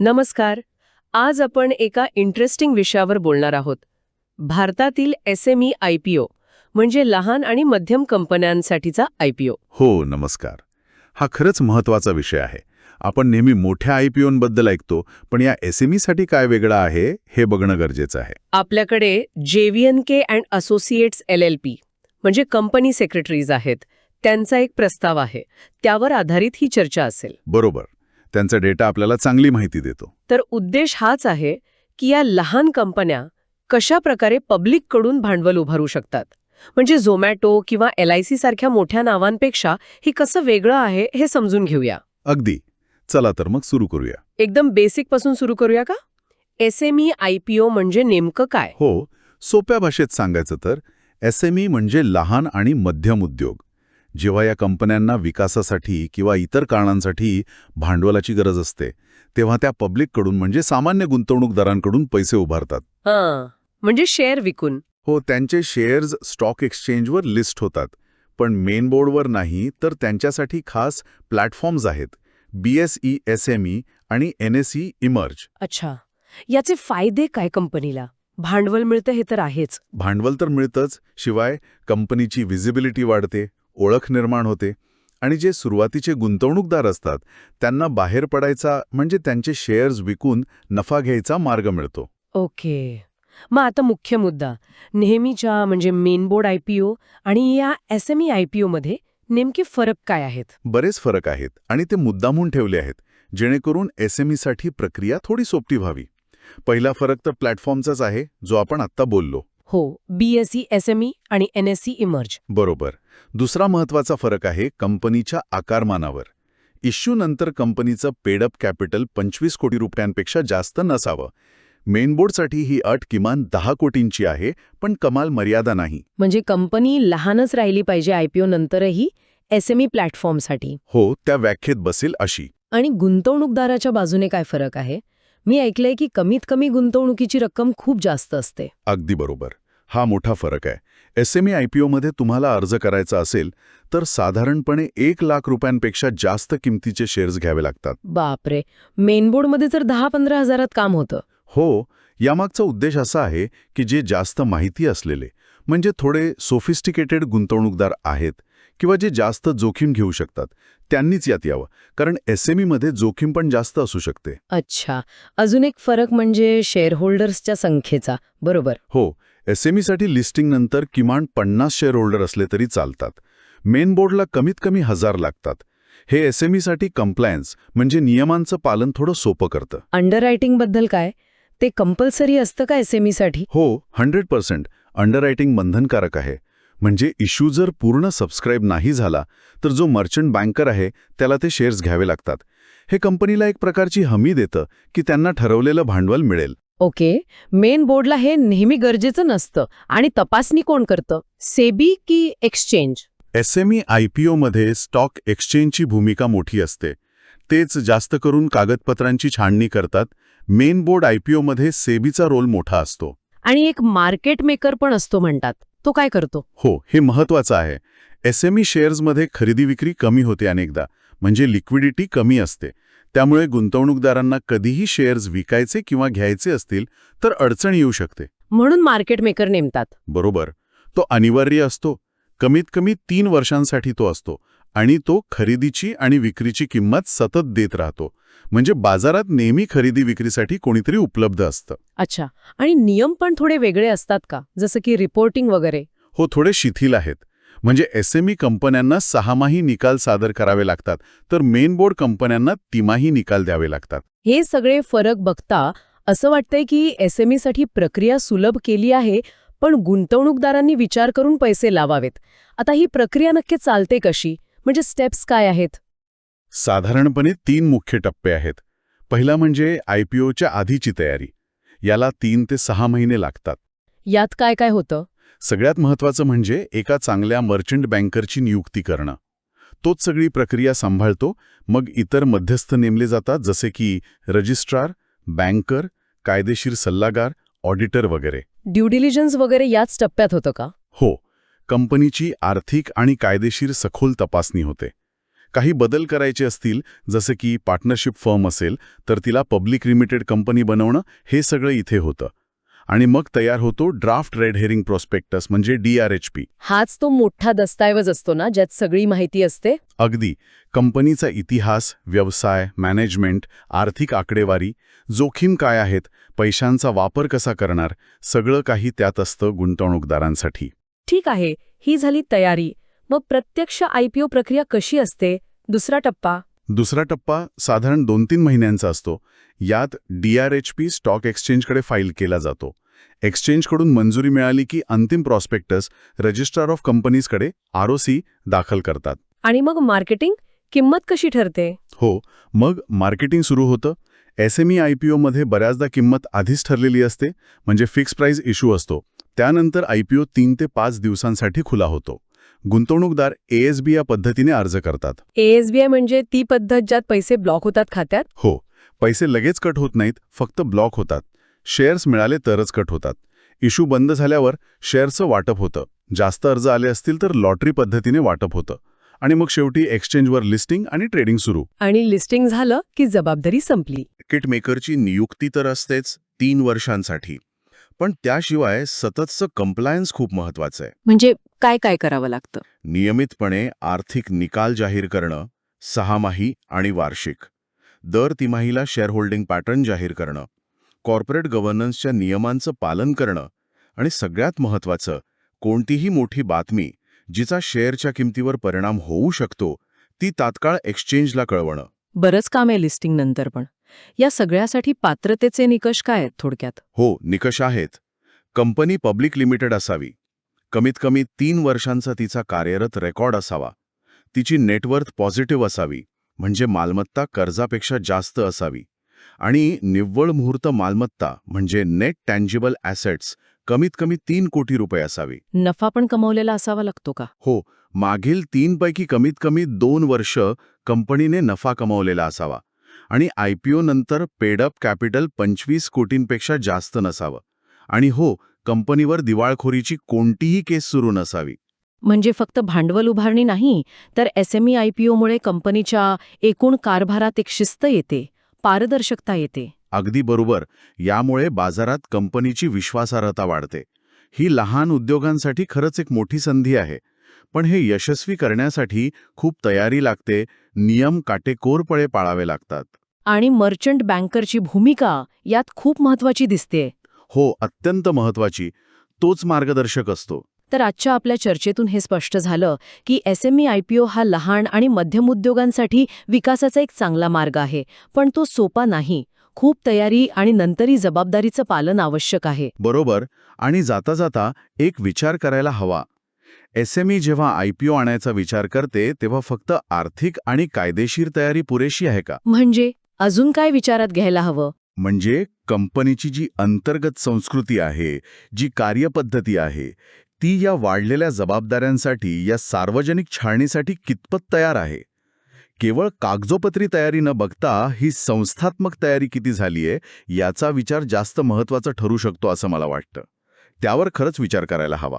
नमस्कार. आज आपण एका इंटरेस्टिंग विषयावर बोलणार आहोत. भारतातील एसएमई आय पी ओ म्हणजे लहान आणि मध्यम कंपन्यांसाठीचा आय पी ओ हो नमस्कार. हा खरंच महत्त्वाचा विषय आहे. आपण नेहमी मोठ्या आय पी ओंबद्दल ऐकतो पण या एस एमसाठी काय वेगळं आहे हे बघणं गरजेचं आहे. आपल्याकडे JVN K and associates L L P म्हणजे कंपनी सेक्रेटरीज आहेत. त्यांचा एक प्रस्ताव आहे. त्यावर आधारित ही चर्चा असेल. बरोबर. त्यांचा डेटा आपल्याला चांगली माहिती देतो. तर उद्देश हाच आहे की या लहान कंपन्या कशा प्रकारे पब्लिककडून भांडवल उभारू शकतात. म्हणजे झोमॅटो किंवा एल आय सी सारख्या मोठ्या नावांपेक्षा ही कसं वेगळं आहे हे समजून घेऊया. अगदी. चला तर मग सुरू करूया. एकदम बेसिकपासून सुरू करूया का? एसएमई आय पी ओ म्हणजे नेमकं काय? हो सोप्या भाषेत सांगायचं तर एस एम ई म्हणजे लहान आणि मध्यम उद्योग. जेव्हा या कंपन्यांना विकासासाठी किंवा इतर कारणांसाठी भांडवलाची गरज असते तेव्हा त्या पब्लिककडून म्हणजे सामान्य गुंतवणूकदारांकडून पैसे उभारतात. हां म्हणजे शेअर विकून. हो त्यांचे शेअर्स स्टॉक एक्सचेंजवर लिस्ट होतात पण मेन बोर्डवर नाही तर त्यांच्यासाठी खास प्लॅटफॉर्म्स आहेत B S E S M E आणि एन एस ई इमर्ज. अच्छा याचे फायदे काय कंपनीला? भांडवल मिळतं हे तर आहेच. भांडवल तर मिळतंच शिवाय कंपनीची विजिबिलिटी वाढते ओळख निर्माण होते आणि जे सुरुवातीचे गुंतवणूकदार असतात त्यांना बाहेर पडायचा म्हणजे त्यांचे शेअर्स विकून नफा घ्यायचा मार्ग मिळतो. ओके. मग आता मुख्य मुद्दा. नेहमीच्या म्हणजे main board I P O आणि या एसएमई आय पी ओमध्ये नेमके फरक काय आहेत? बरेच फरक आहेत आणि ते मुद्दामून ठेवले आहेत जेणेकरून एस एम ईसाठी प्रक्रिया थोडी सोपी व्हावी. पहिला फरक तर प्लॅटफॉर्मचाच आहे जो आपण आत्ता बोललो. हो बीएसई एसएमई आणि एनएससी इमर्ज बरोबर. दुसरा महत्त्वाचा फरक आहे कंपनीच्या आकारमानावर. इश्यू नंतर कंपनीचं पेडअप कॅपिटल पंचवीस कोटी रुपयांपेक्षा जास्त नसावं. मेन बोर्डसाठी ही अट किमान दहा कोटींची आहे पण कमाल मर्यादा नाही. म्हणजे कंपनी लहानच राहिली पाहिजे आयपीओ नंतरही एसएमई प्लॅटफॉर्मसाठी. हो त्या व्याख्येत बसेल अशी. आणि गुंतवणूकदाराच्या बाजूने काय फरक आहे? मी ऐकलंय की कमीत कमी गुंतवणुकीची रक्कम खूप जास्त असते. अगदी बरोबर. हा मोठा फरक आहे. S M E I P ओमध्ये तुम्हाला अर्ज करायचा असेल तर साधारणपणे एक लाख रुपयांपेक्षा जास्त किमतीचे शेअर्स घ्यावे लागतात. बापरे! मेन बोर्डमध्ये तर दहा पंधरा हजारात काम होतं. हो यामागचा उद्देश असा आहे की जे जास्त माहिती असलेले म्हणजे थोडे सोफिस्टिकेटेड गुंतवणूकदार आहेत किंवा जे जास्त जोखीम घेऊ शकतात त्यांनीच यात यावं. कारण एस एम ईमध्ये जोखीम पण जास्त असू शकते. अच्छा. अजून एक फरक म्हणजे शेअर होल्डर्सच्या संख्येचा. बरोबर. हो एस एम ईसाठी लिस्टिंग नंतर किमान पन्नास शेअर होल्डर असले तरी चालतात. मेन बोर्डला कमीत कमी हजार लागतात. हे एस एम ईसाठी कम्प्लायन्स म्हणजे नियमांचं पालन थोडं सोपं करतं. अंडररायटिंगबद्दल काय? ते कंपल्सरी असतं का एसएमई साठी हो हंड्रेड पर्सेंट अंडररायटिंग बंधनकारक आहे. म्हणजे इश्यू जर पूर्ण सबस्क्राईब नाही झाला तर जो मर्चंट बँकर आहे त्याला ते शेअर्स घ्यावे लागतात. हे कंपनीला एक प्रकारची हमी देतं की त्यांना ठरवलेलं भांडवल मिळेल. ओके मेन बोर्डला हे नेहमी गरजेचं नसतं. आणि तपासणी कोण करतं? सेबी की exchange? S M E I P ओमध्ये स्टॉक एक्सचेंजची भूमिका मोठी असते. तेच जास्त करून कागदपत्रांची छाननी करतात. मेन बोर्ड आय पी ओमध्ये सेबीचा रोल मोठा असतो. आणि एक मार्केट मेकर पण असतो म्हणतात. तो काय करतो? हो हे महत्वाचं आहे. एस एम ई शेअर्समध्ये खरेदी विक्री कमी होते अनेकदा. म्हणजे लिक्विडिटी कमी असते. त्यामुळे गुंतवणूकदारांना कधीही शेअर्स विकायचे किंवा घ्यायचे असतील तर अडचण येऊ शकते. म्हणून मार्केट मेकर नेमतात. बरोबर. तो अनिवार्य असतो. कमीत कमी तीन वर्षांसाठी तो असतो आणि तो खरेदीची आणि विक्रीची किंमत सतत देत राहतो. म्हणजे बाजारात नेहमी खरेदी विक्रीसाठी कोणीतरी उपलब्ध असतं. अच्छा. आणि नियम पण थोडे वेगळे असतात का? जसं की रिपोर्टिंग वगैरे. हो थोडे शिथिल आहेत. म्हणजे एस एम ई कंपन्यांना सहामाही निकाल सादर करावे लागतात तर मेन बोर्ड कंपन्यांना तिमाही निकाल द्यावे लागतात. हे सगळे फरक बघता असं वाटतंय की एसएमई साठी प्रक्रिया सुलभ केली आहे पण गुंतवणूकदारांनी विचार करून पैसे लावावेत. आता ही प्रक्रिया नक्की चालते कशी? म्हणजे स्टेप्स काय आहेत? साधारणपणे तीन मुख्य टप्पे आहेत. पहिला म्हणजे आय पी ओच्या आधीची तयारी. याला तीन ते सहा महिने लागतात. यात काय काय होतं? सगळ्यात महत्त्वाचं म्हणजे एका चांगल्या मर्चंट बँकरची नियुक्ती करणं. तोच सगळी प्रक्रिया सांभाळतो मग इतर मध्यस्थ नेमले जातात जसे की रजिस्ट्रार बँकर कायदेशीर सल्लागार ऑडिटर वगैरे. ड्यू डिलिजन्स वगैरे याच टप्प्यात होतं का? हो. कंपनीची आर्थिक आणि कायदेशीर सखोल तपासणी होते. काही बदल करायचे असतील जसं की पार्टनरशिप फर्म असेल तर तिला पब्लिक लिमिटेड कंपनी बनवणं हे सगळं इथे होतं. आणि मग तयार होतो ड्राफ्ट रेड हेरिंग प्रॉस्पेक्टस म्हणजे डीआरएचपी हाच तो मोठा दस्ताऐवज असतो ना ज्यात सगळी माहिती असते? अगदी. कंपनीचा इतिहास व्यवसाय मॅनेजमेंट आर्थिक आकडेवारी जोखीम काय आहेत पैशांचा वापर कसा करणार सगळं काही त्यात असतं गुंतवणूकदारांसाठी. ठीक आहे ही झाली तयारी. मग प्रत्यक्ष आयपीओ प्रक्रिया कशी असते? दुसरा टप्पा. दुसरा टप्पा साधारण दोन तीन महिन्यांचा असतो. यात डीआरएचपी स्टॉक एक्सचेंजकडे फाईल केला जातो. एक्सचेंजकडून मंजुरी मिळाली की अंतिम प्रॉस्पेक्टस रजिस्ट्रार ऑफ कंपनीजकडे आरओसी दाखल करतात. आणि मग मार्केटिंग किंमत कशी ठरते? हो मग मार्केटिंग सुरू होतं. एसएमई आयपीओमध्ये बऱ्याचदा किंमत आधीच ठरलेली असते म्हणजे फिक्स प्राइस इश्यू असतो. त्यानंतर आयपीओ तीन ते पाच दिवसांसाठी खुला होतो. गुंतवणूकदार एएसबी या पद्धतीने अर्ज करतात. एएसबीआय म्हणजे ती पद्धत ज्यात पैसे ब्लॉक होतात खात्यात? हो. पैसे लगेच कट होत नाहीत फक्त ब्लॉक होतात. शेअर्स मिळाले तरच कट होतात. इश्यू बंद झाल्यावर शेअर्सचं वाटप होतं. जास्त अर्ज आले असतील तर लॉटरी पद्धतीने वाटप होतं. आणि मग शेवटी एक्सचेंजवर लिस्टिंग आणि ट्रेडिंग सुरू. आणि लिस्टिंग झालं की जबाबदारी संपली. मार्केट मेकरची नियुक्ती तर असतेच तीन वर्षांसाठी. पण त्याशिवाय सततचं कंप्लायन्स खूप महत्वाचं आहे. म्हणजे काय काय करावं लागतं? नियमितपणे आर्थिक निकाल जाहीर करणं सहामाही आणि वार्षिक. दर तिमाहीला शेअरहोल्डिंग पॅटर्न जाहीर करणं कॉर्पोरेट गव्हर्नन्सच्या नियमांचं पालन करणं आणि सगळ्यात महत्त्वाचं कोणतीही मोठी बातमी जिचा शेअरच्या किमतीवर परिणाम होऊ शकतो ती तात्काळ एक्सचेंजला कळवणं. बरंच काम आहे लिस्टिंग नंतर पण. या सगळ्यासाठी पात्रतेचे निकष काय आहेत थोडक्यात? हो निकष आहेत. कंपनी पब्लिक लिमिटेड असावी. कमीत कमी तीन वर्षांचा तिचा कार्यरत रेकॉर्ड असावा. तिची नेटवर्थ पॉझिटिव्ह असावी म्हणजे मालमत्ता कर्जापेक्षा जास्त असावी. आणि निव्वळ मुहूर्त मालमत्ता म्हणजे नेट टँजिबल ॲसेट्स कमीत कमी तीन कोटी रुपये असावी. नफा पण कमावलेला असावा लागतो का? हो मागील तीनपैकी कमीत कमी दोन वर्ष कंपनीने नफा कमावलेला असावा. आणि आयपीओ नंतर पेडअप कॅपिटल पंचवीस कोटींपेक्षा जास्त नसावं. आणि हो कंपनीवर दिवाळखोरीची कोणतीही केस सुरू नसावी. म्हणजे फक्त भांडवल उभारणी नाही तर एसएमई आयपीओमुळे कंपनीच्या एकूण कारभारात एक शिस्त येते पारदर्शकता येते. अगदी बरोबर. यामुळे बाजारात कंपनीची विश्वासार्हता वाढते. ही लहान उद्योगांसाठी खरंच एक मोठी संधी आहे. पण हे यशस्वी करण्यासाठी खूप तयारी लागते नियम काटेकोरपणे पाळावे लागतात. आणि मर्चंट बँकरची भूमिका यात खूप महत्वाची दिसते. हो अत्यंत महत्वाची तोच मार्गदर्शक असतो. तर आजच्या आपल्या चर्चेतून हे स्पष्ट झालं की एसएमई आयपीओ हा लहान आणि मध्यम उद्योगांसाठी विकासाचा एक चांगला मार्ग आहे पण तो सोपा नाही. खूप तयारी आणि नंतरही जबाबदारीचं पालन आवश्यक आहे. बरोबर. आणि जाता जाता एक विचार करायला हवा. एसएमई जेव्हा आयपीओ आणायचा विचार करते तेव्हा फक्त आर्थिक आणि कायदेशीर तयारी पुरेशी आहे का? म्हणजे अजून काय विचारात घ्यायला हवं? म्हणजे कंपनीची जी अंतर्गत संस्कृती आहे जी कार्यपद्धती आहे ती या वाढलेल्या जबाबदाऱ्यांसाठी या सार्वजनिक छाळणीसाठी कितपत तयार आहे? केवळ कागजोपत्री तयारी न बघता ही संस्थात्मक तयारी किती झालीये याचा विचार जास्त महत्त्वाचा ठरू शकतो असं मला वाटतं. त्यावर खरंच विचार करायला हवा.